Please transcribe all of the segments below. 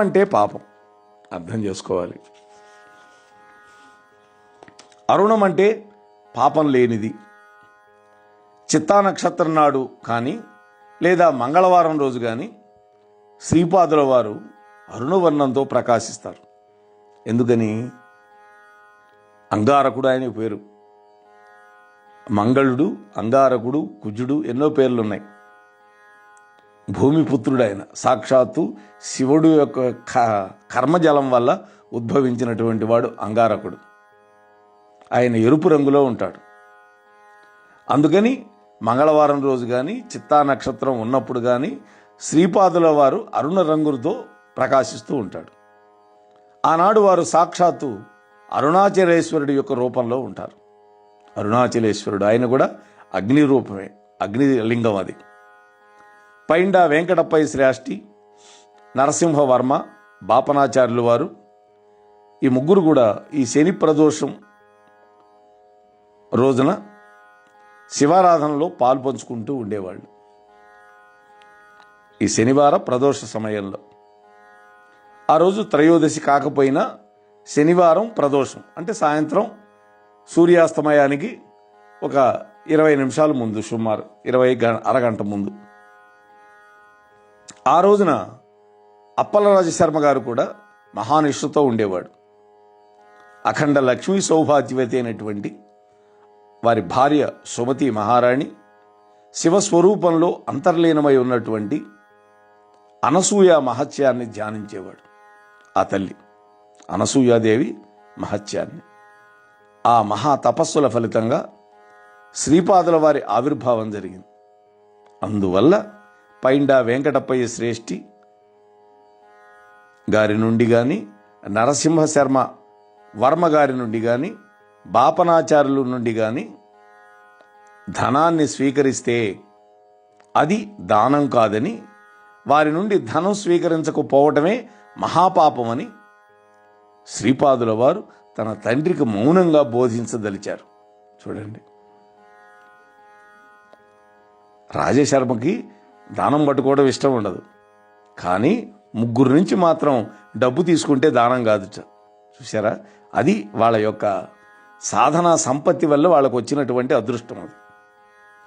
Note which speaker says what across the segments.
Speaker 1: అంటే పాపం. అర్థం చేసుకోవాలి. అరుణం అంటే పాపం లేనిది. చిత్తా నక్షత్రం నాడు కానీ లేదా మంగళవారం రోజు కానీ శ్రీపాదుల వారు అరుణవర్ణంతో ప్రకాశిస్తారు. ఎందుకని? అంగారకుడు ఆయన పేరు. మంగళుడు అంగారకుడు కుజుడు ఎన్నో పేర్లు ఉన్నాయి భూమిపుత్రుడు ఆయన సాక్షాత్తు శివుడు యొక్క క- కర్మజలం వల్ల ఉద్భవించినటువంటి వాడు అంగారకుడు. ఆయన ఎరుపు రంగులో ఉంటాడు. అందుకని మంగళవారం రోజు కానీ చిత్తా నక్షత్రం ఉన్నప్పుడు కానీ శ్రీపాదుల వారు అరుణ రంగులతో ప్రకాశిస్తూ ఉంటాడు. ఆనాడు వారు సాక్షాత్తు అరుణాచలేశ్వరుడి యొక్క రూపంలో ఉంటారు. అరుణాచలేశ్వరుడు. ఆయన కూడా అగ్ని రూపమే అగ్ని లింగం అది. పైండా వెంకటప్పయ్య శ్రేష్ఠి నరసింహవర్మ బాపనాచార్యులు వారు. ఈ ముగ్గురు కూడా ఈ శని ప్రదోషం రోజున శివారాధనలో పాలు పంచుకుంటూ ఉండేవాళ్ళు. ఈ శనివార ప్రదోష సమయంలో. ఆ రోజు త్రయోదశి కాకపోయినా శనివారం ప్రదోషం. అంటే సాయంత్రం సూర్యాస్తమయానికి ఒక ఇరవై నిమిషాల ముందు సుమారు ఇరవై గ అరగంట ముందు. ఆ రోజున అప్పలరాజు శర్మ గారు కూడా మహానిష్ఠతో ఉండేవాడు. అఖండ లక్ష్మీ సౌభాగ్యవతి అయినటువంటి వారి భార్య సుమతి మహారాణి శివస్వరూపంలో అంతర్లీనమై ఉన్నటువంటి అనసూయ మహత్యాన్ని ధ్యానించేవాడు ఆ తల్లి అనసూయాదేవి మహత్యాన్ని. ఆ మహా తపస్సుల ఫలితంగా శ్రీపాదుల వారి ఆవిర్భావం జరిగింది. అందువల్ల పైండా వెంకటప్పయ్య శ్రేష్ఠి గారి నుండి కానీ నరసింహ శర్మ వర్మ గారి నుండి కానీ బాపనాచారుల నుండి కానీ ధనాన్ని స్వీకరిస్తే అది దానం కాదని వారి నుండి ధనం స్వీకరించకపోవటమే మహాపాపమని శ్రీపాదుల వారు తన తండ్రికి మౌనంగా బోధించదలిచారు. చూడండి. రాజశర్మకి దానం పట్టుకోవడం ఇష్టం ఉండదు. కానీ ముగ్గురు నుంచి మాత్రం డబ్బు తీసుకుంటే దానం కాదు. చూసారా అది వాళ్ళ యొక్క సాధనా సంపత్తి వల్ల వాళ్ళకు వచ్చినటువంటి అదృష్టం అది.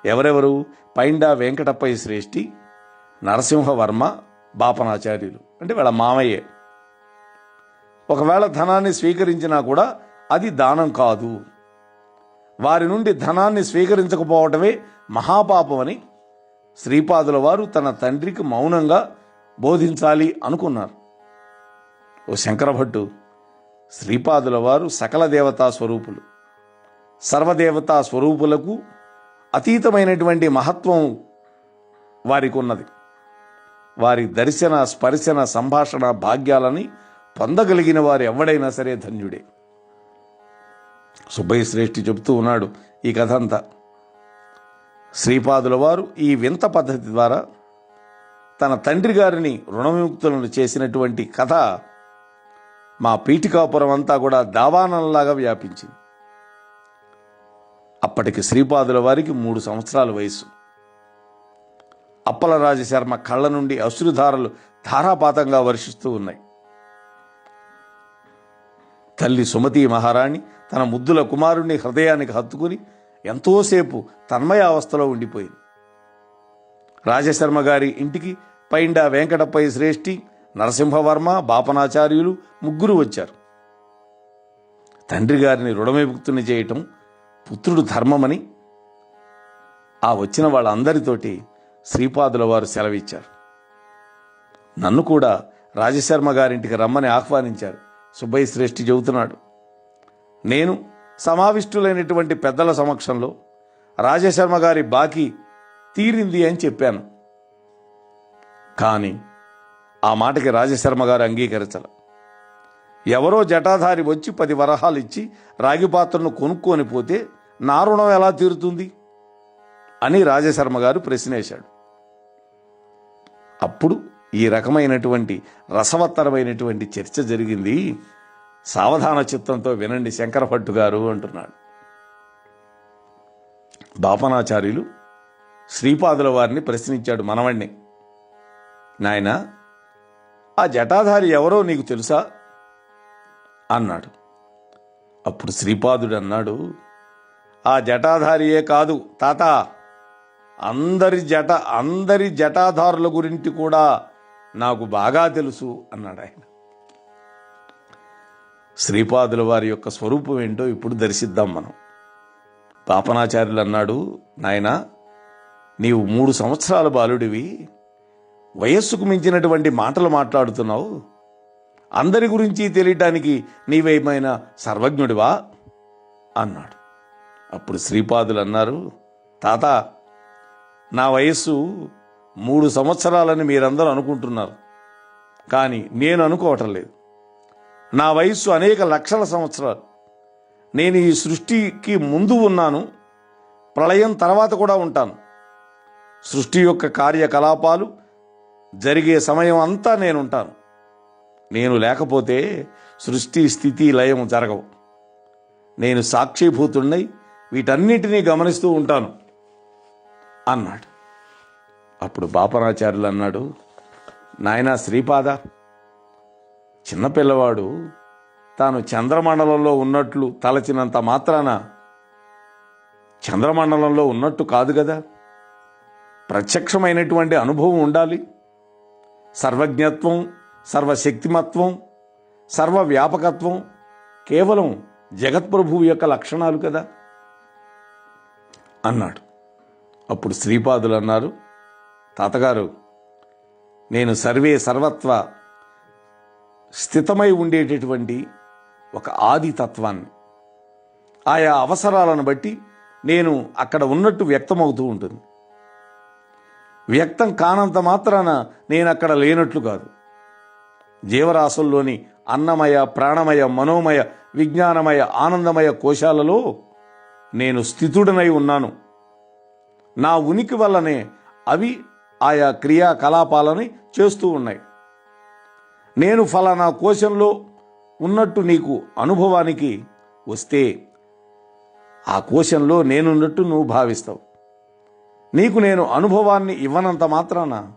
Speaker 1: ఎవరెవరు? పైండా వెంకటప్పయ్య శ్రేష్ఠి నరసింహవర్మ బాపనాచార్యులు. అంటే వాళ్ళ మామయ్యే. ఒకవేళ ధనాన్ని స్వీకరించినా కూడా అది దానం కాదు. వారి నుండి ధనాన్ని స్వీకరించకపోవటమే మహాపాపం అని శ్రీపాదుల వారు తన తండ్రికి మౌనంగా బోధించాలి అనుకున్నారు. ఓ శంకరభట్టు శ్రీపాదుల వారు సకల దేవతా స్వరూపులు. సర్వదేవతా స్వరూపులకు అతీతమైనటువంటి మహత్వం వారికి ఉన్నది వారి దర్శన స్పర్శన సంభాషణ భాగ్యాలని పొందగలిగిన వారు ఎవడైనా సరే ధన్యుడే. సుబ్బయ్య శ్రేష్ఠి చెబుతూ ఉన్నాడు ఈ కథ అంతా. శ్రీపాదుల వారు ఈ వింత పద్ధతి ద్వారా తన తండ్రి గారిని రుణవిముక్తులను చేసినటువంటి కథ మా పీఠికాపురం అంతా కూడా దావానంలాగా వ్యాపించింది. అప్పటికి శ్రీపాదుల వారికి మూడు సంవత్సరాల వయసు అప్పలరాజ శర్మ కళ్ళ నుండి అశ్రుధారలు ధారాపాతంగా వర్షిస్తూ ఉన్నాయి. తల్లి సుమతి మహారాణి తన ముద్దుల కుమారుణ్ణి హృదయానికి హత్తుకుని ఎంతోసేపు తన్మయ అవస్థలో ఉండిపోయింది. రాజశర్మ గారి ఇంటికి పైండా వెంకటప్పయ్య శ్రేష్ఠి నరసింహవర్మ బాపనాచార్యులు ముగ్గురు వచ్చారు. తండ్రి గారిని రుణవిముక్తుని చేయటం పుత్రుడు ధర్మమని ఆ వచ్చిన వాళ్ళందరితోటి శ్రీపాదుల వారు సెలవిచ్చారు. నన్ను కూడా రాజశర్మ గారింటికి రమ్మని ఆహ్వానించారు. సుబ్బయ్య శ్రేష్ఠి చెబుతున్నాడు నేను సమావిష్టులైనటువంటి పెద్దల సమక్షంలో రాజశర్మ గారి బాకీ తీరింది అని చెప్పాను. కానీ ఆ మాటకి రాజశర్మ గారు అంగీకరించల. ఎవరో జటాధారి వచ్చి పది వరహాలు ఇచ్చి రాగి పాత్రను కొనుక్కొని పోతే నా రుణం ఎలా తీరుతుంది? అని రాజశర్మ గారు ప్రశ్నేశాడు. అప్పుడు ఈ రకమైనటువంటి రసవత్తరమైనటువంటి చర్చ జరిగింది. సావధాన చిత్తంతో వినండి శంకరభట్టు గారు అంటున్నాడు. బాపనాచార్యులు శ్రీపాదుల వారిని ప్రశ్నించాడు మనవణ్ణి. నాయన ఆ జటాధారి ఎవరో నీకు తెలుసా? అన్నాడు. అప్పుడు శ్రీపాదుడు అన్నాడు ఆ జటాధారియే కాదు తాత అందరి జట అందరి జటాధారుల గురించి కూడా నాకు బాగా తెలుసు అన్నాడు ఆయన శ్రీపాదుల వారి యొక్క స్వరూపం ఏంటో ఇప్పుడు దర్శిద్దాం మనం. పాపనాచార్యులు అన్నాడు నాయనా నీవు మూడు సంవత్సరాల బాలుడివి. వయస్సుకు మించినటువంటి మాటలు మాట్లాడుతున్నావు. అందరి గురించి తెలియటానికి నీవేమైనా సర్వజ్ఞుడివా? అన్నాడు. అప్పుడు శ్రీపాదులు అన్నారు తాత నా వయస్సు మూడు సంవత్సరాలని మీరందరూ అనుకుంటున్నారు. కానీ నేను అనుకోవటం లేదు. నా వయస్సు అనేక లక్షల సంవత్సరాలు. నేను ఈ సృష్టికి ముందు ఉన్నాను ప్రళయం తర్వాత కూడా ఉంటాను. సృష్టి యొక్క కార్యకలాపాలు జరిగే సమయం అంతా నేనుంటాను. నేను లేకపోతే సృష్టి స్థితి లయం జరగవు. నేను సాక్షిభూతున్నై వీటన్నిటినీ గమనిస్తూ ఉంటాను అన్నాడు. అప్పుడు బాపనాచార్యులు అన్నాడు నాయనా శ్రీపాద చిన్నపిల్లవాడు తాను చంద్రమండలంలో ఉన్నట్లు తలచినంత మాత్రాన చంద్రమండలంలో ఉన్నట్టు కాదు కదా ప్రత్యక్షమైనటువంటి అనుభవం ఉండాలి. సర్వజ్ఞత్వం సర్వశక్తిమత్వం సర్వవ్యాపకత్వం కేవలం జగత్ప్రభువు యొక్క లక్షణాలు కదా. అన్నాడు. అప్పుడు శ్రీపాదులు అన్నారు తాతగారు నేను సర్వే సర్వత్వ స్థితమై ఉండేటటువంటి ఒక ఆది తత్వాన్ని. ఆయా అవసరాలను బట్టి నేను అక్కడ ఉన్నట్టు వ్యక్తమవుతూ ఉంటుంది. వ్యక్తం కానంత మాత్రాన నేను అక్కడ లేనట్లు కాదు. జీవరాశుల్లోని అన్నమయ ప్రాణమయ మనోమయ విజ్ఞానమయ ఆనందమయ కోశాలలో నేను స్థితుడనై ఉన్నాను. నా ఉనికి వల్లనే అవి ఆయా క్రియాకలాపాలని చేస్తూ ఉన్నాయి. నేను ఫలానా కోశంలో ఉన్నట్టు నీకు అనుభవానికి వస్తే ఆ కోశంలో నేనున్నట్టు నువ్వు భావిస్తావు. నీకు నేను అనుభవాన్ని ఇవ్వనంత మాత్రాన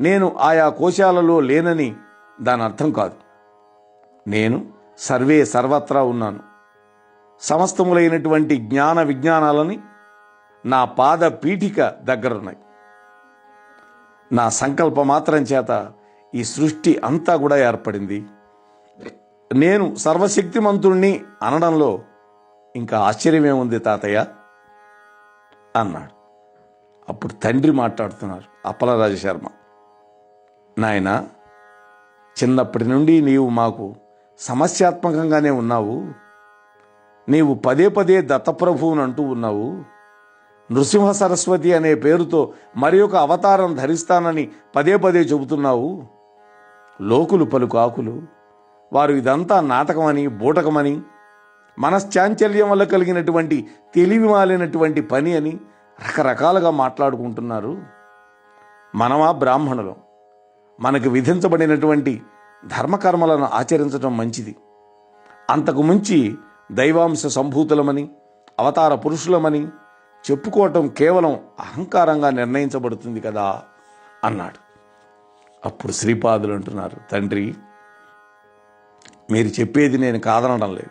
Speaker 1: నేను ఆయా కోశాలలో లేనని దాని అర్థం కాదు. నేను సర్వే సర్వత్రా ఉన్నాను. సమస్తములైనటువంటి జ్ఞాన విజ్ఞానాలని నా పాద పీఠిక దగ్గరున్నాయి. నా సంకల్ప మాత్రం చేత ఈ సృష్టి అంతా కూడా ఏర్పడింది. నేను సర్వశక్తిమంతుణ్ణి అనడంలో ఇంకా ఆశ్చర్యమేముంది తాతయ్య? అన్నాడు. అప్పుడు తండ్రి మాట్లాడుతున్నారు అప్పల శర్మ. నాయన చిన్నప్పటి నుండి నీవు మాకు సమస్యాత్మకంగానే ఉన్నావు. నీవు పదే పదే దత్తప్రభువుని అంటూ ఉన్నావు. నృసింహ సరస్వతి అనే పేరుతో మరి ఒక అవతారం ధరిస్తానని పదే పదే చెబుతున్నావు. లోకులు పలుకు ఆకులు. వారు ఇదంతా నాటకమని బూటకమని మనశ్చాంచల్యం వల్ల కలిగినటువంటి తెలివి మాలినటువంటి పని అని రకరకాలుగా మాట్లాడుకుంటున్నారు. మనమా బ్రాహ్మణులం. మనకు విధించబడినటువంటి ధర్మకర్మలను ఆచరించడం మంచిది. అంతకు మించి దైవాంశ సంభూతులమని అవతార పురుషులమని చెప్పుకోవటం కేవలం అహంకారంగా నిర్ణయించబడుతుంది కదా అన్నాడు. అప్పుడు శ్రీపాదులు అంటున్నారు తండ్రి మీరు చెప్పేది నేను కాదనడం లేదు.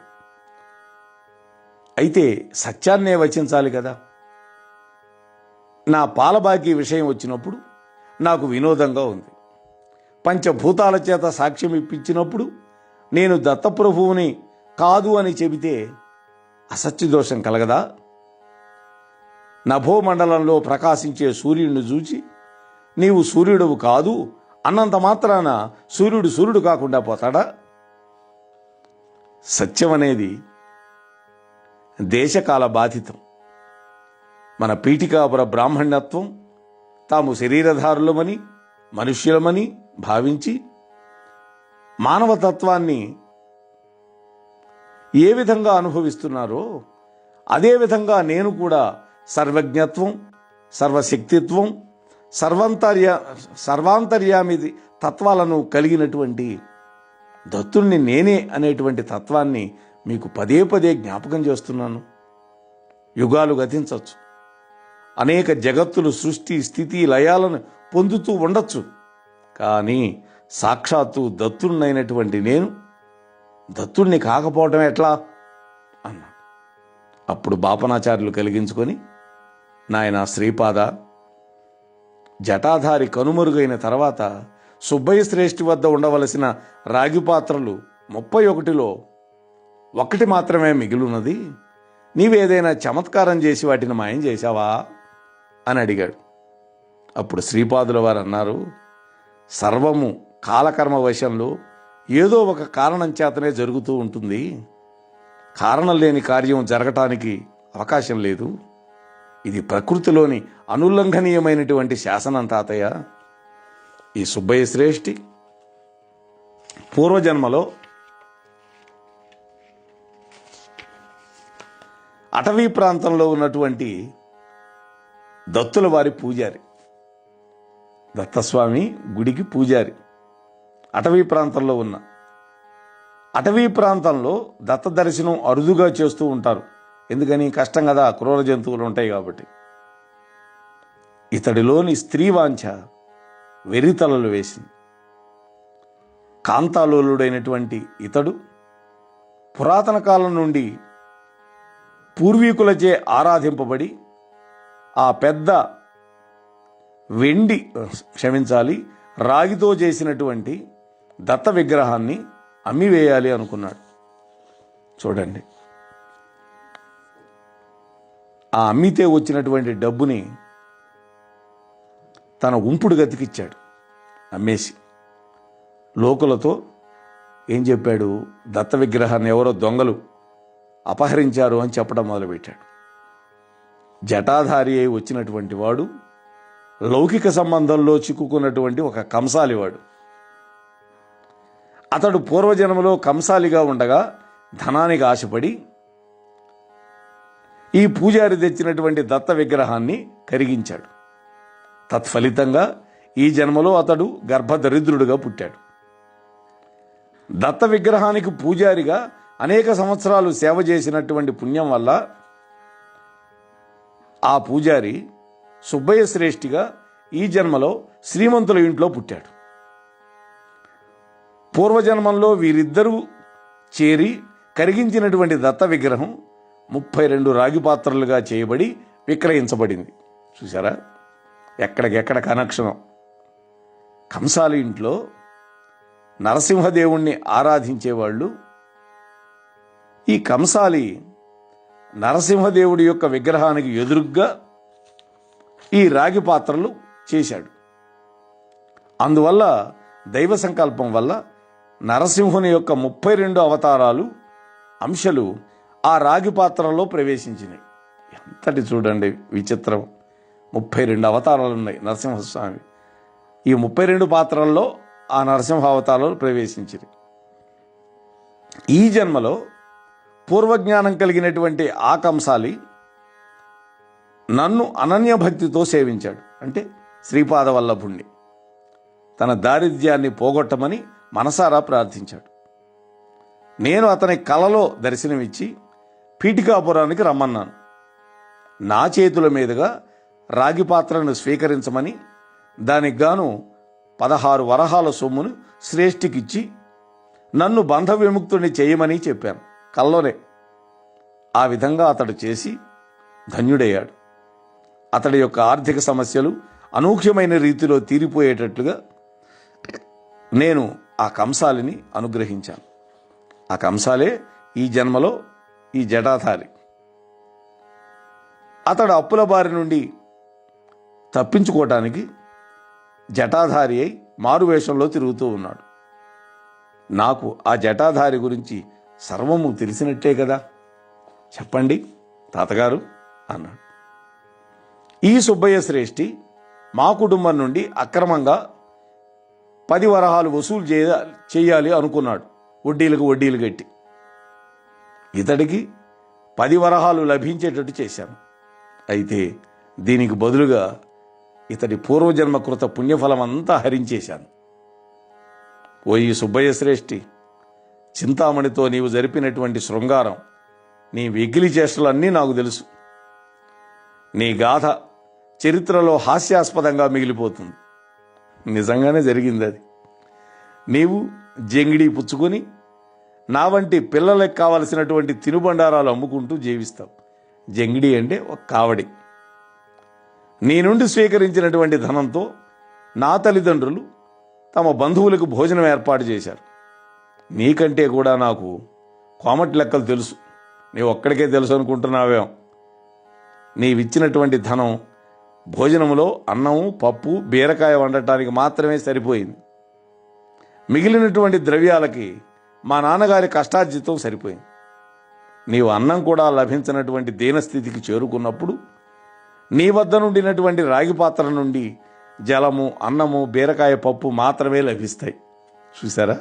Speaker 1: అయితే సత్యాన్నే వచించాలి కదా. నా పాలబాకీ విషయం వచ్చినప్పుడు నాకు వినోదంగా ఉంది. పంచభూతాల చేత సాక్ష్యం ఇప్పించినప్పుడు నేను దత్తప్రభువుని కాదు అని చెబితే అసత్యదోషం కలగదా? నభోమండలంలో ప్రకాశించే సూర్యుడిని చూచి నీవు సూర్యుడవు కాదు అన్నంత మాత్రాన సూర్యుడు సూర్యుడు కాకుండా పోతాడా? సత్యం అనేది దేశకాల బాధితం. మన పీఠికాపుర బ్రాహ్మణ్యత్వం తాము శరీరధారులమని మనుష్యులమని భావించి మానవతత్వాన్ని ఏ విధంగా అనుభవిస్తున్నారో అదేవిధంగా నేను కూడా సర్వజ్ఞత్వం సర్వశక్తిత్వం సర్వంతర్య సర్వాంతర్యామిది తత్వాలను కలిగినటువంటి దత్తుణ్ణి నేనే అనేటువంటి తత్వాన్ని మీకు పదే పదే జ్ఞాపకం చేస్తున్నాను. యుగాలు గతించవచ్చు. అనేక జగత్తులు సృష్టి స్థితి లయాలను పొందుతూ ఉండొచ్చు. కానీ సాక్షాత్తు దత్తుడినైనటువంటి నేను దత్తుణ్ణి కాకపోవటం ఎట్లా? అన్నాడు. అప్పుడు బాపనాచార్యులు కలిగించుకొని నాయన శ్రీపాద జటాధారి కనుమరుగైన తర్వాత సుబ్బయ్య శ్రేష్ఠి వద్ద ఉండవలసిన రాగి పాత్రలు ముప్పై ఒకటిలో ఒకటి మాత్రమే మిగిలినది. నీవేదైనా చమత్కారం చేసి వాటిని మాయం చేశావా? అని అడిగాడు. అప్పుడు శ్రీపాదుల వారు అన్నారు సర్వము కాలకర్మ వశంలో ఏదో ఒక కారణం చేతనే జరుగుతూ ఉంటుంది. కారణం లేని కార్యం జరగటానికి అవకాశం లేదు. ఇది ప్రకృతిలోని అనుల్లంఘనీయమైనటువంటి శాసనం తాతయ్య. ఈ సుబ్బయ్య శ్రేష్ఠి పూర్వజన్మలో అటవీ ప్రాంతంలో ఉన్నటువంటి దత్తుల వారి పూజారి దత్తస్వామి గుడికి పూజారి అటవీ ప్రాంతంలో ఉన్న. అటవీ ప్రాంతంలో దత్త దర్శనం అరుదుగా చేస్తూ ఉంటారు. ఎందుకని కష్టం కదా క్రూర జంతువులు ఉంటాయి కాబట్టి. ఇతడిలోని స్త్రీ వాంఛ వేసింది. కాంతాలోలుడైనటువంటి ఇతడు పురాతన కాలం నుండి పూర్వీకులచే ఆరాధింపబడి ఆ పెద్ద వెండి క్షమించాలి రాగితో చేసినటువంటి దత్త విగ్రహాన్ని అమ్మివేయాలి అనుకున్నాడు. చూడండి. ఆ అమ్మితే వచ్చినటువంటి డబ్బుని తన ఉంపుడు గతికిచ్చాడు అమ్మేసి. లోకులతో ఏం చెప్పాడు? దత్త విగ్రహాన్ని ఎవరో దొంగలు అపహరించారు అని చెప్పడం మొదలుపెట్టాడు. జటాధారి అయి వచ్చినటువంటి వాడు లౌకిక సంబంధంలో చిక్కుకున్నటువంటి ఒక కంసాలివాడు అతడు పూర్వజన్మలో కంసాలిగా ఉండగా ధనానికి ఆశపడి ఈ పూజారి తెచ్చినటువంటి దత్త విగ్రహాన్ని కరిగించాడు. తత్ఫలితంగా ఈ జన్మలో అతడు గర్భదరిద్రుడుగా పుట్టాడు. దత్త విగ్రహానికి పూజారిగా అనేక సంవత్సరాలు సేవ చేసినటువంటి పుణ్యం వల్ల ఆ పూజారి సుబ్బయ్య శ్రేష్ఠిగా ఈ జన్మలో శ్రీమంతుల ఇంట్లో పుట్టాడు. పూర్వజన్మంలో వీరిద్దరూ చేరి కరిగించినటువంటి దత్త విగ్రహం ముప్పై రెండు రాగి పాత్రలుగా చేయబడి విక్రయించబడింది. చూసారా ఎక్కడికెక్కడ కనెక్షను కంసాలి ఇంట్లో నరసింహదేవుణ్ణి ఆరాధించేవాళ్ళు ఈ కంసాలి నరసింహదేవుడి యొక్క విగ్రహానికి ఎదురుగ్గా ఈ రాగి పాత్రలు చేశాడు. అందువల్ల దైవ సంకల్పం వల్ల నరసింహుని యొక్క ముప్పై రెండు అవతారాలు అంశాలు ఆ రాగి పాత్రలో ప్రవేశించినాయి ఎంతటి చూడండి విచిత్రం. ముప్పై రెండు అవతారాలు ఉన్నాయి నరసింహస్వామి. ఈ ముప్పై రెండు పాత్రల్లో ఆ నరసింహ అవతారాలు ప్రవేశించింది ఈ జన్మలో పూర్వజ్ఞానం కలిగినటువంటి ఆ కంసాలి నన్ను అనన్య భక్తితో సేవించాడు. అంటే శ్రీపాద వల్లభుణ్ణి తన దారిద్ర్యాన్ని పోగొట్టమని మనసారా ప్రార్థించాడు. నేను అతని కలలో దర్శనమిచ్చి పీఠికాపురానికి రమ్మన్నాను. నా చేతుల మీదుగా రాగి పాత్రను స్వీకరించమని దానికి గాను పదహారు వరహాల సొమ్మును శ్రేష్ఠికిచ్చి నన్ను బంధ విముక్తుని చేయమని చెప్పాను. కల్లోనే. ఆ విధంగా అతడు చేసి ధన్యుడయ్యాడు. అతడి యొక్క ఆర్థిక సమస్యలు అనూహ్యమైన రీతిలో తీరిపోయేటట్లుగా నేను ఆ కంసాలిని అనుగ్రహించాను. ఆ కంసాలే ఈ జన్మలో ఈ జటాధారి. అతడు అప్పుల బారి నుండి తప్పించుకోవటానికి జటాధారి అయి మారువేషంలో తిరుగుతూ ఉన్నాడు. నాకు ఆ జటాధారి గురించి సర్వము తెలిసినట్టే కదా? చెప్పండి తాతగారు అన్నాడు. ఈ సుబ్బయ్య శ్రేష్ఠి మా కుటుంబం నుండి అక్రమంగా పది వరహాలు వసూలు చేయ చేయాలి అనుకున్నాడు. వడ్డీలకు వడ్డీలు కట్టి. ఇతడికి పది వరహాలు లభించేటట్టు చేశాను. అయితే దీనికి బదులుగా ఇతడి పూర్వజన్మ కృత పుణ్యఫలం అంతా హరించేశాను. ఓ ఈ సుబ్బయ్య శ్రేష్ఠి చింతామణితో నీవు జరిపినటువంటి శృంగారం నీ వెగిలి చేష్టలన్నీ నాకు తెలుసు. నీ గాథ చరిత్రలో హాస్యాస్పదంగా మిగిలిపోతుంది. నిజంగానే జరిగింది అది. నీవు జంగిడి పుచ్చుకొని నా వంటి పిల్లలకు కావలసినటువంటి తినుబండారాలు అమ్ముకుంటూ జీవిస్తాం. జంగిడి అంటే ఒక కావడి. నీ నుండి స్వీకరించినటువంటి ధనంతో నా తల్లిదండ్రులు తమ బంధువులకు భోజనం ఏర్పాటు చేశారు. నీకంటే కూడా నాకు కోమటి లెక్కలు తెలుసు. నీవు ఒక్కడికే తెలుసు అనుకుంటున్నావేం నీవిచ్చినటువంటి ధనం భోజనంలో అన్నం పప్పు బీరకాయ వండటానికి మాత్రమే సరిపోయింది. మిగిలినటువంటి ద్రవ్యాలకి మా నాన్నగారి కష్టార్జితం సరిపోయింది. నీవు అన్నం కూడా లభించినటువంటి దీనస్థితికి చేరుకున్నప్పుడు నీ వద్ద నుండినటువంటి రాగి పాత్ర నుండి జలము అన్నము బీరకాయ పప్పు మాత్రమే లభిస్తాయి. చూసారా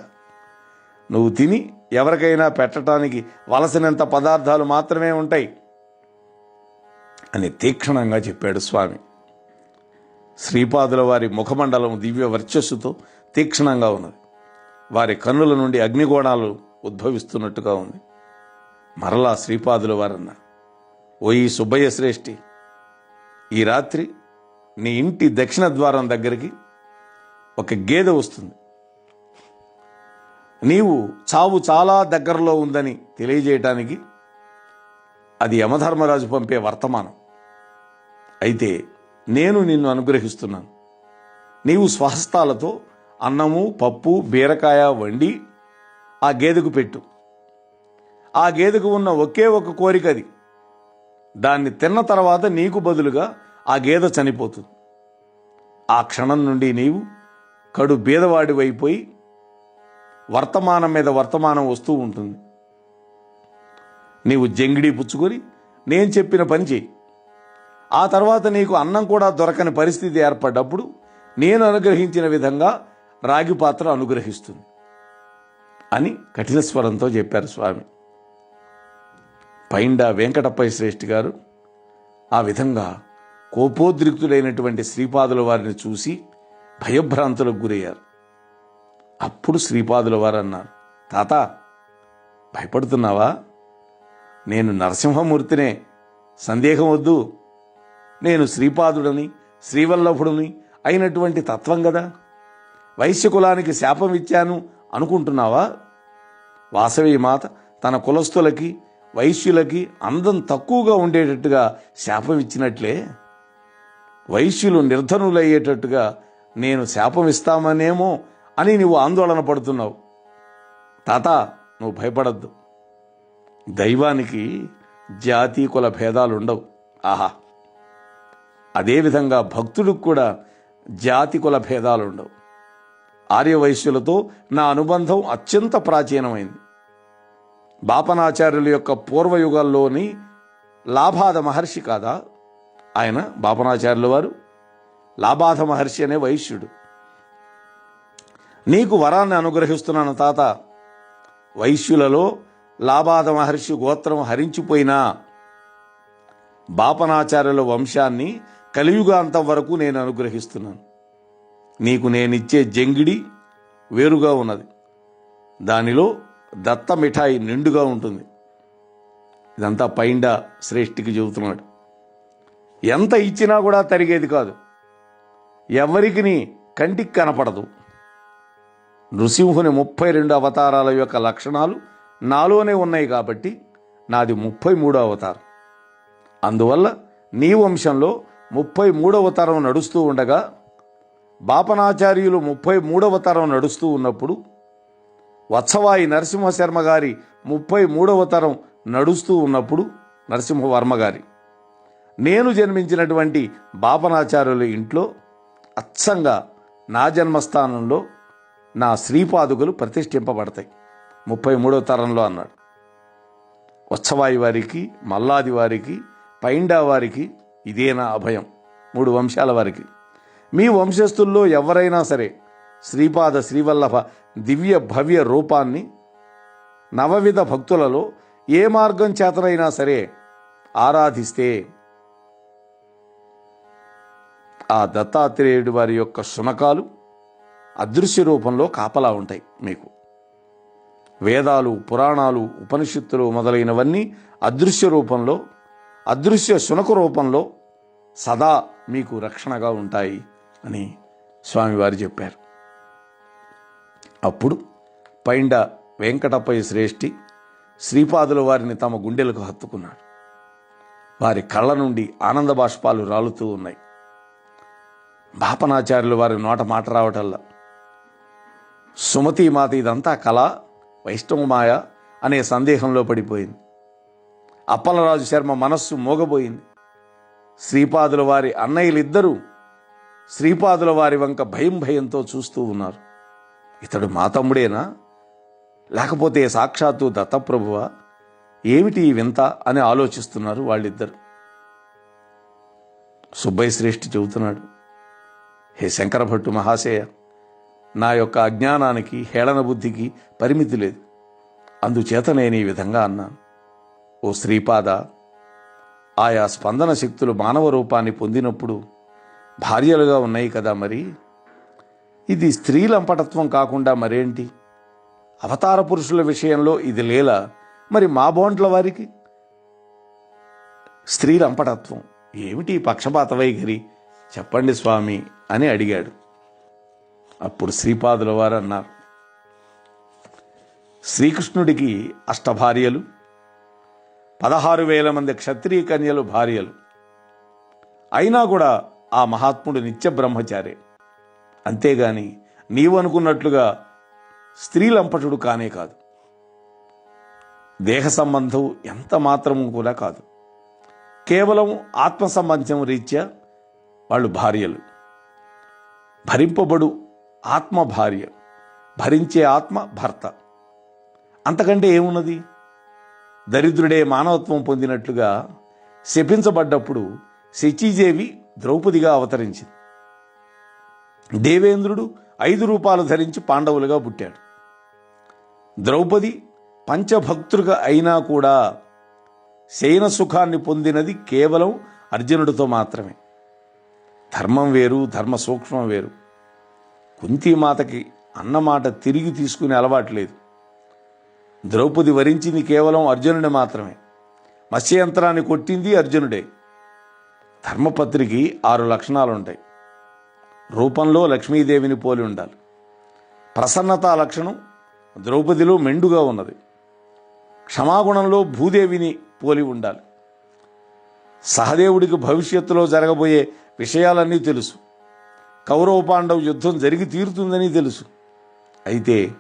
Speaker 1: నువ్వు తిని ఎవరికైనా పెట్టడానికి వలసినంత పదార్థాలు మాత్రమే ఉంటాయి అని తీక్షణంగా చెప్పాడు స్వామి. శ్రీపాదుల వారి ముఖమండలం దివ్య వర్చస్సుతో తీక్షణంగా ఉన్నది. వారి కన్నుల నుండి అగ్నిగోణాలు ఉద్భవిస్తున్నట్టుగా ఉంది. మరలా శ్రీపాదుల వారన్నారు ఓ ఈ సుబ్బయ్య శ్రేష్ఠి ఈ రాత్రి నీ ఇంటి దక్షిణ ద్వారం దగ్గరికి ఒక గేదె వస్తుంది. నీవు చావు చాలా దగ్గరలో ఉందని తెలియజేయటానికి అది యమధర్మరాజు పంపే వర్తమానం. అయితే నేను నిన్ను అనుగ్రహిస్తున్నాను. నీవు స్వహస్తాలతో అన్నము పప్పు బీరకాయ వండి ఆ గేదెకు పెట్టు. ఆ గేదెకు ఉన్న ఒకే ఒక కోరిక అది. దాన్ని తిన్న తర్వాత నీకు బదులుగా ఆ గేదె చనిపోతుంది. ఆ క్షణం నుండి నీవు కడు బీదవాడివైపోయి వర్తమానం మీద వర్తమానం వస్తూ ఉంటుంది. నీవు జంగిడి పుచ్చుకొని నేను చెప్పిన పని చేయి. ఆ తర్వాత నీకు అన్నం కూడా దొరకని పరిస్థితి ఏర్పడ్డప్పుడు నేను అనుగ్రహించిన విధంగా రాగి పాత్ర అనుగ్రహిస్తుంది అని కఠిన స్వరంతో చెప్పారు స్వామి. పైండా వెంకటప్పయ్య శ్రేష్ఠి గారు ఆ విధంగా కోపోద్రిక్తుడైనటువంటి శ్రీపాదుల వారిని చూసి భయభ్రాంతులకు గురయ్యారు. అప్పుడు శ్రీపాదుల వారు అన్నారు తాత భయపడుతున్నావా? నేను నరసింహమూర్తినే సందేహం వద్దు. నేను శ్రీపాదుడని శ్రీవల్లభుడిని అయినటువంటి తత్వం కదా. వైశ్యకులానికి శాపం ఇచ్చాను అనుకుంటున్నావా? వాసవి మాత తన కులస్తులకి వైశ్యులకి అందం తక్కువగా ఉండేటట్టుగా శాపం ఇచ్చినట్లే. వైశ్యులు నిర్ధనులయ్యేటట్టుగా నేను శాపం ఇస్తామనేమో అని నువ్వు ఆందోళన పడుతున్నావు. తాత నువ్వు భయపడద్దు. దైవానికి జాతి కుల భేదాలు ఉండవు ఆహా! అదేవిధంగా భక్తుడికి కూడా జాతి కుల భేదాలు ఉండవు ఆర్యవైశ్యులతో నా అనుబంధం అత్యంత ప్రాచీనమైంది. బాపనాచార్యుల యొక్క పూర్వయుగాల్లోని లాభాద మహర్షి కాదా? ఆయన బాపనాచార్యుల వారు. లాభాద మహర్షి అనే వైశ్యుడు. నీకు వరాన్ని అనుగ్రహిస్తున్నాను తాత. వైశ్యులలో లాభాద మహర్షి గోత్రం హరించిపోయినా బాపనాచార్యుల వంశాన్ని కలియుగాంతం వరకు నేను అనుగ్రహిస్తున్నాను. నీకు నేనిచ్చే జంగిడి వేరుగా ఉన్నది. దానిలో దత్త మిఠాయి నిండుగా ఉంటుంది. ఇదంతా పైండా శ్రేష్ఠికి చెబుతున్నాడు. ఎంత ఇచ్చినా కూడా తరిగేది కాదు. ఎవరికి నీ కంటికి కనపడదు. నృసింహుని ముప్పై రెండు అవతారాల యొక్క లక్షణాలు నాలోనే ఉన్నాయి కాబట్టి నాది ముప్పై మూడో అవతారం. అందువల్ల నీ వంశంలో ముప్పై మూడవ తరం నడుస్తూ ఉండగా బాపనాచార్యులు ముప్పై మూడవ తరం నడుస్తూ ఉన్నప్పుడు వత్సవాయి నరసింహశర్మ గారి ముప్పై మూడవ తరం నడుస్తూ ఉన్నప్పుడు నరసింహవర్మ గారి. నేను జన్మించినటువంటి బాపనాచార్యుల ఇంట్లో అచ్చంగా నా జన్మస్థానంలో నా శ్రీపాదుకలు ప్రతిష్ఠింపబడతాయి. ముప్పై మూడవ తరంలో అన్నాడు. ఉత్సవాయి వారికి మల్లాది వారికి పైండా వారికి ఇదే నా అభయం. మూడు వంశాల వారికి. మీ వంశస్థుల్లో ఎవరైనా సరే శ్రీపాద శ్రీవల్లభ దివ్య భవ్య రూపాన్ని నవవిధ భక్తులలో ఏ మార్గం చేతనైనా సరే ఆరాధిస్తే ఆ దత్తాత్రేయుడి వారి యొక్క శునకాలు అదృశ్య రూపంలో కాపలా ఉంటాయి మీకు. వేదాలు పురాణాలు ఉపనిషత్తులు మొదలైనవన్నీ అదృశ్య రూపంలో అదృశ్య శునక రూపంలో సదా మీకు రక్షణగా ఉంటాయి. అని స్వామివారు చెప్పారు. అప్పుడు పైండ వెంకటప్పయ్య శ్రేష్ఠి శ్రీపాదుల వారిని తమ గుండెలకు హత్తుకున్నాడు. వారి కళ్ళ నుండి ఆనంద బాష్పాలు రాలుతూ ఉన్నాయి. బాపనాచార్యులు వారి నోట మాట రావటల్లా సుమతి మాత ఇదంతా కళ వైష్ణవమాయ అనే సందేహంలో పడిపోయింది. అప్పలరాజు శర్మ మనస్సు మోగబోయింది. శ్రీపాదుల వారి అన్నయ్యలిద్దరూ శ్రీపాదుల వారి వంక భయం భయంతో చూస్తూ ఉన్నారు. ఇతడు మా తమ్ముడేనా? లేకపోతే సాక్షాత్తు దత్తప్రభువా? ఏమిటి వింత అని ఆలోచిస్తున్నారు వాళ్ళిద్దరు. సుబ్బయ్య శ్రేష్ఠి చెబుతున్నాడు హే శంకర భట్టు మహాశయ నా యొక్క అజ్ఞానానికి హేళన బుద్ధికి పరిమితి లేదు. అందుచేత నేను ఈ విధంగా అన్నాను. ఓ శ్రీపాద ఆయా స్పందన శక్తులు మానవ రూపాన్ని పొందినప్పుడు భార్యలుగా ఉన్నాయి కదా మరి? ఇది స్త్రీ లంపటత్వం కాకుండా మరేంటి? అవతార పురుషుల విషయంలో ఇది లేలా. మరి మా బోంట్ల వారికి? స్త్రీ లంపటత్వం. ఏమిటి పక్షపాత వైఖరి? చెప్పండి స్వామి అని అడిగాడు. అప్పుడు శ్రీపాదుల వారు అన్నారు శ్రీకృష్ణుడికి అష్టభార్యలు పదహారు వేల మంది క్షత్రియ కన్యలు భార్యలు. అయినా కూడా ఆ మహాత్ముడు నిత్య బ్రహ్మచారి. అంతేగాని నీవు అనుకున్నట్లుగా స్త్రీలంపటుడు కానే కాదు. దేహ సంబంధం ఎంత మాత్రము కూడా కాదు. కేవలం ఆత్మ సంబంధం రీత్యా వాళ్ళు భార్యలు. భరింపబడు ఆత్మ భార్య భరించే ఆత్మ భర్త. అంతకంటే ఏమున్నది? దరిద్రుడే మానవత్వం పొందినట్లుగా శపించబడ్డప్పుడు శచీదేవి ద్రౌపదిగా అవతరించింది. దేవేంద్రుడు ఐదు రూపాలు ధరించి పాండవులుగా పుట్టాడు. ద్రౌపది పంచభక్తులుగా అయినా కూడా శయన సుఖాన్ని పొందినది కేవలం అర్జునుడితో మాత్రమే. ధర్మం వేరు ధర్మ సూక్ష్మం వేరు. కుంతిమాతకి అన్నమాట తిరిగి తీసుకునే అలవాటు లేదు. ద్రౌపది వరించింది కేవలం అర్జునుడే మాత్రమే. మత్స్యంత్రాన్ని కొట్టింది అర్జునుడే. ధర్మపత్రికి ఆరు లక్షణాలు ఉంటాయి రూపంలో లక్ష్మీదేవిని పోలి ఉండాలి. ప్రసన్నతా లక్షణం ద్రౌపదిలో మెండుగా ఉన్నది. క్షమాగుణంలో భూదేవిని పోలి ఉండాలి. సహదేవుడికి భవిష్యత్తులో జరగబోయే విషయాలన్నీ తెలుసు. కౌరవ పాండవ యుద్ధం జరిగి తీరుతుందని తెలుసు. అయితే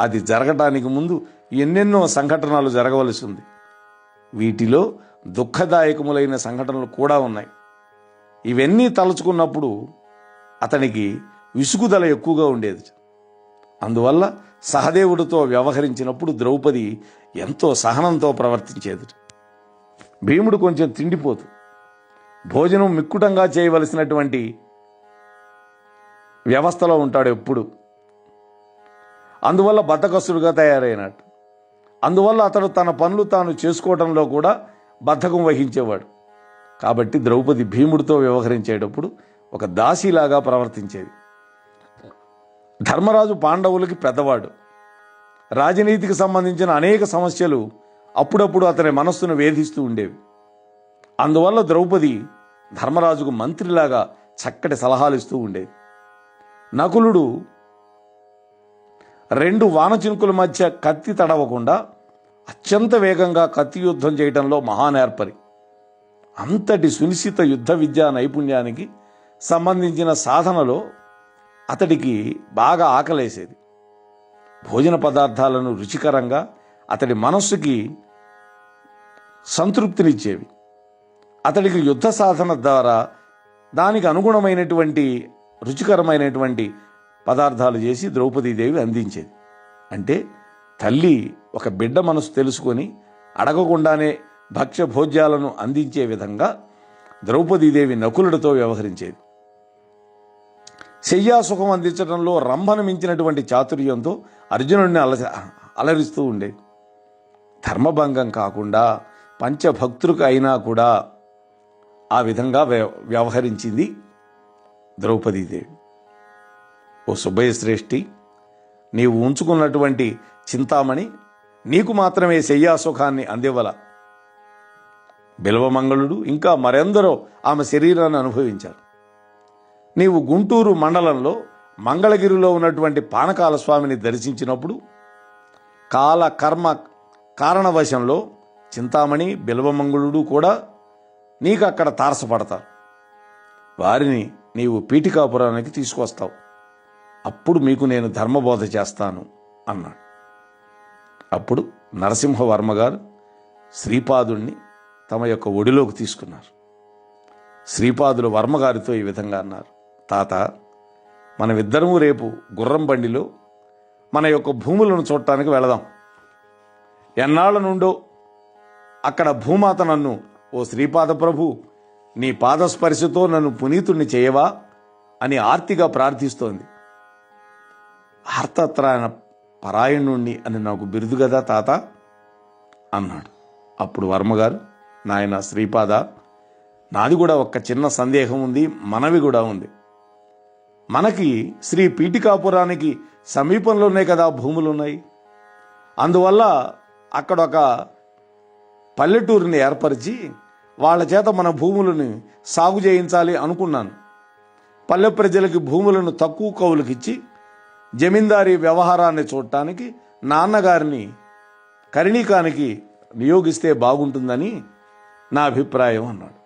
Speaker 1: అది జరగటానికి ముందు ఎన్నెన్నో సంఘటనలు జరగవలసి ఉంది. వీటిలో దుఃఖదాయకములైన సంఘటనలు కూడా ఉన్నాయి. ఇవన్నీ తలుచుకున్నప్పుడు అతనికి విసుగుదల ఎక్కువగా ఉండేది. అందువల్ల సహదేవుడితో వ్యవహరించినప్పుడు ద్రౌపది ఎంతో సహనంతో ప్రవర్తించేది. భీముడు కొంచెం తిండిపోతు. భోజనం మిక్కుటంగా చేయవలసినటువంటి వ్యవస్థలో ఉంటాడు ఎప్పుడు. అందువల్ల బద్ధకస్తుడుగా తయారైనట్టు అందువల్ల అతడు తన పనులు తాను చేసుకోవడంలో కూడా బద్ధకం వహించేవాడు. కాబట్టి ద్రౌపది భీముడితో వ్యవహరించేటప్పుడు ఒక దాసిలాగా ప్రవర్తించేది. ధర్మరాజు పాండవులకి పెద్దవాడు. రాజనీతికి సంబంధించిన అనేక సమస్యలు అప్పుడప్పుడు అతని మనస్సును వేధిస్తూ ఉండేవి. అందువల్ల ద్రౌపది ధర్మరాజుకు మంత్రిలాగా చక్కటి సలహాలు ఇస్తూ ఉండేది. నకులుడు రెండు వానచినుకుల మధ్య కత్తి తడవకుండా అత్యంత వేగంగా కత్తి యుద్ధం చేయడంలో మహానేర్పరి అంతటి సునిశ్చిత యుద్ధ విద్యా నైపుణ్యానికి సంబంధించిన సాధనలో అతడికి బాగా ఆకలేసేది. భోజన పదార్థాలను రుచికరంగా అతడి మనస్సుకి సంతృప్తినిచ్చేవి. అతడికి యుద్ధ సాధన ద్వారా దానికి అనుగుణమైనటువంటి రుచికరమైనటువంటి పదార్థాలు చేసి ద్రౌపదీదేవి అందించేది. అంటే తల్లి ఒక బిడ్డ మనసు తెలుసుకొని అడగకుండానే భక్ష్య భోజ్యాలను అందించే విధంగా ద్రౌపదీదేవి నకులుడితో వ్యవహరించేది. శయ్యాసుఖం అందించడంలో రంభను మించినటువంటి చాతుర్యంతో అర్జునుడిని అల అలరిస్తూ ఉండేది. ధర్మభంగం కాకుండా పంచభక్తులకు అయినా కూడా ఆ విధంగా వ్య- వ్యవహరించింది ద్రౌపదీదేవి. ఓ సుబ్బయ్య శ్రేష్ఠి నీవు ఉంచుకున్నటువంటి చింతామణి నీకు మాత్రమే శయ్యాసుఖాన్ని అందివ్వల. బిల్వమంగళుడు ఇంకా మరెందరో ఆమె శరీరాన్ని అనుభవించారు నీవు గుంటూరు మండలంలో మంగళగిరిలో ఉన్నటువంటి పానకాల స్వామిని దర్శించినప్పుడు కాల కర్మ కారణవశంలో చింతామణి బిల్వమంగుళుడు కూడా నీకు అక్కడ తారసపడతారు. వారిని నీవు పీఠికాపురానికి తీసుకొస్తావు. అప్పుడు మీకు నేను ధర్మబోధ చేస్తాను అన్నాడు. అప్పుడు నరసింహవర్మ గారు శ్రీపాదుణ్ణి తమ యొక్క ఒడిలోకి తీసుకున్నారు. శ్రీపాదులు వర్మగారితో ఈ విధంగా అన్నారు తాత మనమిద్దరము రేపు గుర్రం బండిలో మన యొక్క భూములను చూడటానికి వెళదాం. ఎన్నాళ్ళ నుండో అక్కడ భూమాత నన్ను ఓ శ్రీపాద ప్రభు నీ పాదస్పర్శతో నన్ను పునీతుణ్ణి చేయవా అని ఆర్తిగా ప్రార్థిస్తోంది. ఆర్తత్రాయణ పరాయణుణ్ణి అని నాకు బిరుదు కదా తాత? అన్నాడు. అప్పుడు వర్మగారు నాయన శ్రీపాద నాది కూడా ఒక చిన్న సందేహం ఉంది మనవి కూడా ఉంది. మనకి శ్రీ పీఠికాపురానికి సమీపంలోనే కదా భూములు ఉన్నాయి అందువల్ల అక్కడ ఒక పల్లెటూరిని ఏర్పరిచి వాళ్ళ చేత మన భూములను సాగు చేయించాలి అనుకున్నాను. పల్లె ప్రజలకి భూములను తక్కువ కౌలుకిచ్చి జమీందారీ వ్యవహారాన్ని చూడటానికి నాన్నగారిని కరణీకానికి నియోగిస్తే బాగుంటుందని నా అభిప్రాయం అన్నాడు.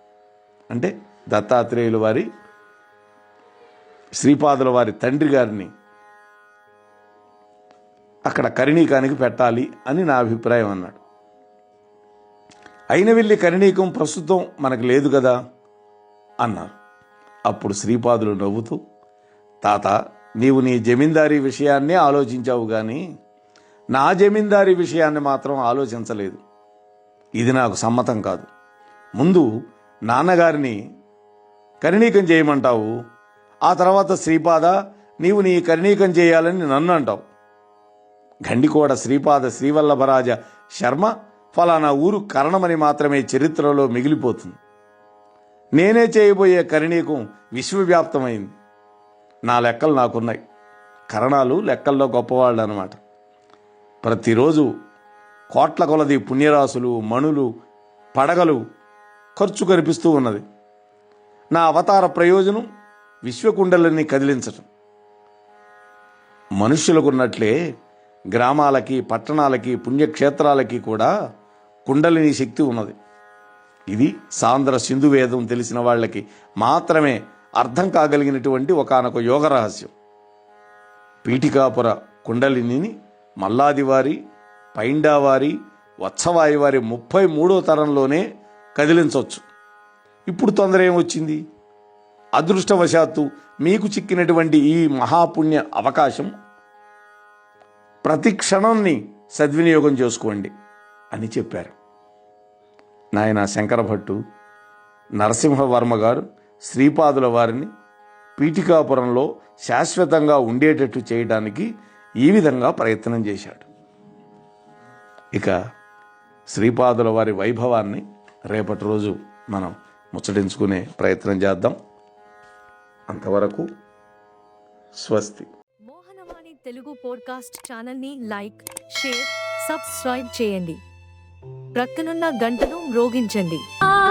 Speaker 1: అంటే దత్తాత్రేయుల వారి శ్రీపాదుల వారి తండ్రి గారిని అక్కడ కరణీకానికి పెట్టాలి అని నా అభిప్రాయం అన్నాడు. అయినవెల్లి కరణీకం ప్రస్తుతం మనకు లేదు కదా అన్నారు. అప్పుడు శ్రీపాదులు నవ్వుతూ తాత నీవు నీ జమీందారీ విషయాన్నే ఆలోచించావు కానీ నా జమీందారీ విషయాన్ని మాత్రం ఆలోచించలేదు. ఇది నాకు సమ్మతం కాదు. ముందు నాన్నగారిని కరిణీకం చేయమంటావు. ఆ తర్వాత శ్రీపాద నీవు నీ కరిణీకం చేయాలని నన్ను అంటావు. గండికోడ శ్రీపాద శ్రీవల్లభరాజ శర్మ ఫలానా ఊరు కరణమని మాత్రమే చరిత్రలో మిగిలిపోతుంది. నేనే చేయబోయే కరిణీకం విశ్వవ్యాప్తమైంది. నా లెక్కలు నాకున్నాయి. కరణాలు లెక్కల్లో గొప్పవాళ్ళు అనమాట ప్రతిరోజు కోట్ల కొలది పుణ్యరాశులు మణులు పడగలు ఖర్చు కనిపిస్తూ ఉన్నది. నా అవతార ప్రయోజనం విశ్వకుండలని కదిలించటం. మనుష్యులకున్నట్లే గ్రామాలకి పట్టణాలకి పుణ్యక్షేత్రాలకి కూడా కుండలిని శక్తి ఉన్నది. ఇది సాంద్ర సింధు వేదం తెలిసిన వాళ్ళకి మాత్రమే అర్థం కాగలిగినటువంటి ఒకానొక యోగ రహస్యం. పీఠికాపుర కుండలిని మల్లాదివారి పైండావారి వత్సవాయి వారి ముప్పై మూడో తరంలోనే కదిలించవచ్చు ఇప్పుడు తొందర ఏమొచ్చింది అదృష్టవశాత్తు మీకు చిక్కినటువంటి ఈ మహాపుణ్య అవకాశం ప్రతి క్షణాన్ని సద్వినియోగం చేసుకోండి అని చెప్పారు. నాయన శంకర భట్టు నరసింహవర్మ గారు శ్రీపాదుల వారిని పీఠికాపురంలో శాశ్వతంగా ఉండేటట్టు చేయడానికి ఈ విధంగా ప్రయత్నం చేశాడు. ఇక శ్రీపాదుల వారి వైభవాన్ని రేపటి రోజు మనం ముచ్చటించుకునే ప్రయత్నం చేద్దాం. అంతవరకు స్వస్తి.
Speaker 2: మోహనవాణి తెలుగు పోడ్కాస్ట్ ఛానల్ని లైక్ షేర్ సబ్స్క్రైబ్ చేయండి. ప్రక్కనున్న గంటను మ్రోగించండి.
Speaker 3: ఆ